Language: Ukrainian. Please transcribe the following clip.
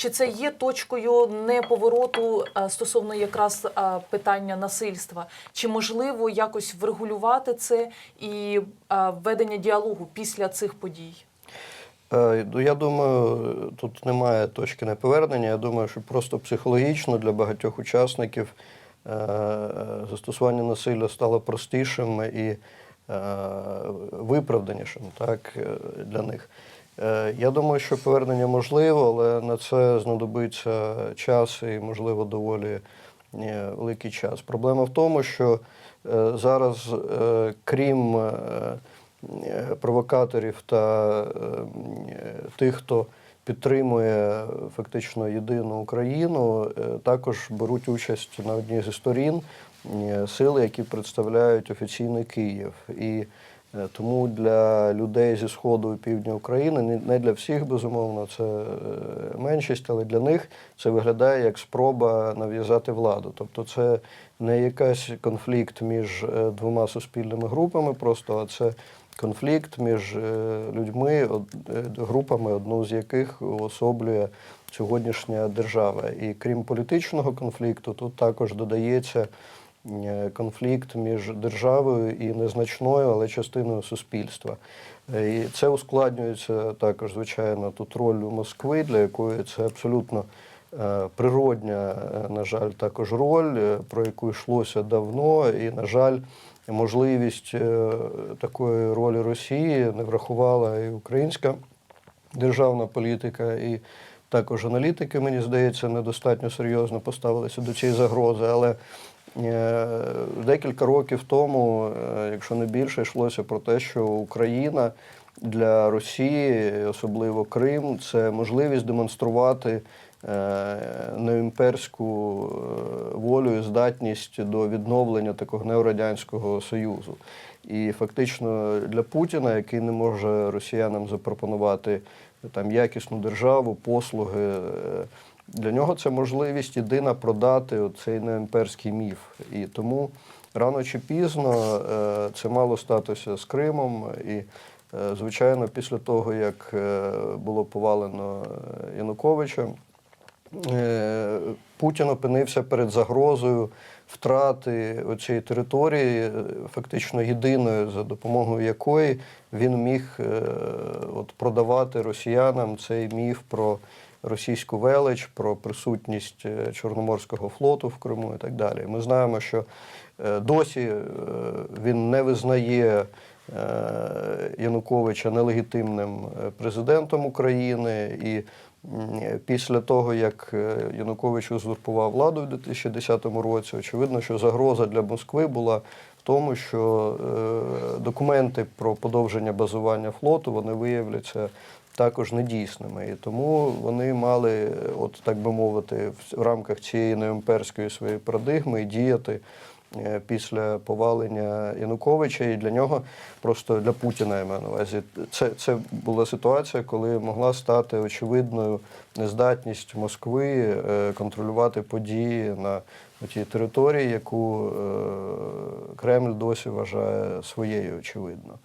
Чи це є точкою неповороту е, стосовно якраз е, питання насильства? Чи можливо якось врегулювати це і е, ведення діалогу після цих подій? Ну, Я думаю, тут немає точки неповернення. Я думаю, що просто психологічно для багатьох учасників застосування насилля стало простішим і виправданішим так, для них. Е, Я думаю, що повернення можливо, але на це знадобиться час і, можливо, доволі е, великий час. Проблема в тому, що е, зараз, крім провокаторів та тих, хто підтримує фактично єдину Україну, також беруть участь на одній зі сторін сили, які представляють офіційний Київ. І тому для людей зі сходу і півдня України, не- для всіх, безумовно, це е, меншість, але для них це виглядає як спроба нав'язати владу. Тобто, це не якийсь конфлікт між е, двома суспільними групами, просто а це конфлікт між е, людьми, е, групами, одну з яких уособлює сьогоднішня держава. І крім політичного конфлікту, тут також додається е, конфлікт між державою і незначною, але частиною суспільства. Е, І це ускладнюється також, звичайно, тут роль Москви, для якої це абсолютно е, природня, е, на жаль, також роль, е, про яку йшлося давно, і, на жаль, можливість е, такої ролі Росії не врахувала і українська державна політика, і також аналітики, мені здається, недостатньо серйозно поставилися до цієї загрози. Але е, декілька років тому, е, якщо не більше, йшлося про те, що Україна для Росії, особливо Крим, це можливість демонструвати е, неімперську е, волю і здатність до відновлення такого неорадянського союзу. І фактично для Путіна, який не може росіянам запропонувати там якісну державу, послуги. Для нього це можливість єдина продати цей неімперський міф. І тому рано чи пізно е, це мало статися з Кримом. І, е, звичайно, після того, як е, було повалено Януковича, Путін опинився перед загрозою втрати цієї території, е, фактично єдиною, за допомогою якої він міг е, от, продавати росіянам цей міф про російську велич, про присутність е, Чорноморського флоту в Криму і так далі. Ми знаємо, що досі він не визнає Януковича нелегітимним е, президентом України. І після того, як е, Янукович узурпував владу в 2010 році, очевидно, що загроза для Москви була в тому, що е, документи про подовження базування флоту вони виявляться також недійсними. І тому вони мали, от так би мовити, в рамках цієї неімперської своєї парадигми діяти е, після повалення Януковича. І для нього, просто для Путіна, я маю на увазі, це, це була ситуація, коли могла стати очевидною нездатність Москви е, контролювати події на тій території, яку е, Кремль досі вважає своєю, очевидно.